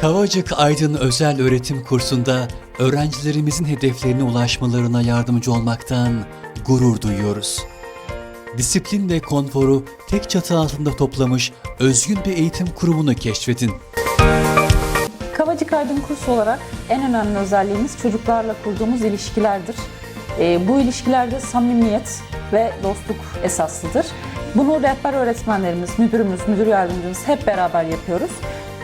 Kavacık Aydın Özel Öğretim Kursu'nda öğrencilerimizin hedeflerine ulaşmalarına yardımcı olmaktan gurur duyuyoruz. Disiplin ve konforu tek çatı altında toplamış özgün bir eğitim kurumunu keşfedin. Kavacık Aydın Kursu olarak en önemli özelliğimiz çocuklarla kurduğumuz ilişkilerdir. Ee, bu ilişkilerde samimiyet ve dostluk esaslıdır. Bunu rehber öğretmenlerimiz, müdürümüz, müdür yardımcımız hep beraber yapıyoruz.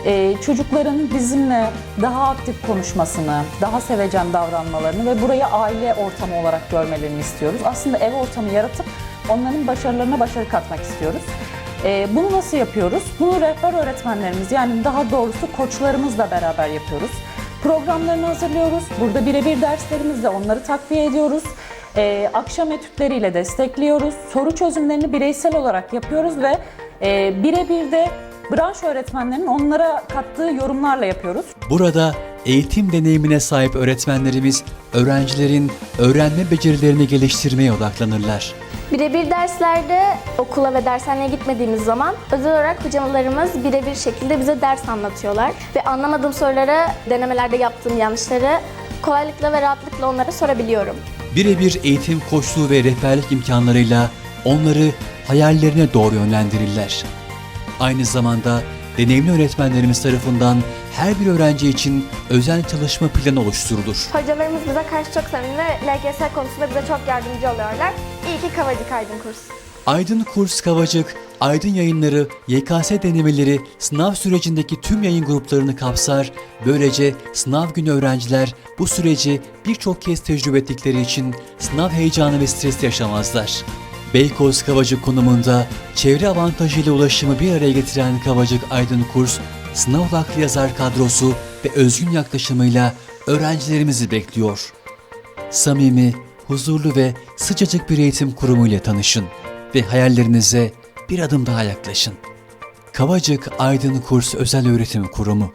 Ee, çocukların bizimle daha aktif konuşmasını, daha sevecen davranmalarını ve burayı aile ortamı olarak görmelerini istiyoruz. Aslında ev ortamı yaratıp onların başarılarına başarı katmak istiyoruz. Ee, bunu nasıl yapıyoruz? Bunu rehber öğretmenlerimiz yani daha doğrusu koçlarımızla beraber yapıyoruz. Programlarını hazırlıyoruz. Burada birebir derslerimizle onları takviye ediyoruz. Ee, akşam etütleriyle destekliyoruz. Soru çözümlerini bireysel olarak yapıyoruz ve e, birebir de branş öğretmenlerinin onlara kattığı yorumlarla yapıyoruz. Burada eğitim deneyimine sahip öğretmenlerimiz öğrencilerin öğrenme becerilerini geliştirmeye odaklanırlar. Birebir derslerde okula ve dershaneye gitmediğimiz zaman özel olarak hocalarımız birebir şekilde bize ders anlatıyorlar. Ve anlamadığım soruları, denemelerde yaptığım yanlışları kolaylıkla ve rahatlıkla onlara sorabiliyorum. Birebir eğitim koçluğu ve rehberlik imkanlarıyla onları hayallerine doğru yönlendirirler. Aynı zamanda deneyimli öğretmenlerimiz tarafından her bir öğrenci için özel çalışma planı oluşturulur. Hocalarımız bize karşı çok samimi ve LGS konusunda bize çok yardımcı oluyorlar. İyi ki Kavacık Aydın Kurs. Aydın Kurs Kavacık, Aydın Yayınları, YKS denemeleri sınav sürecindeki tüm yayın gruplarını kapsar. Böylece sınav günü öğrenciler bu süreci birçok kez tecrübe ettikleri için sınav heyecanı ve stresi yaşamazlar. Beykoz Kavacık konumunda çevre avantajıyla ulaşımı bir araya getiren Kavacık Aydın Kurs, sınav odaklı yazar kadrosu ve özgün yaklaşımıyla öğrencilerimizi bekliyor samimi, huzurlu ve sıcacık bir eğitim kurumu ile tanışın ve hayallerinize bir adım daha yaklaşın. Kavacık Aydın Kurs Özel Öğretim Kurumu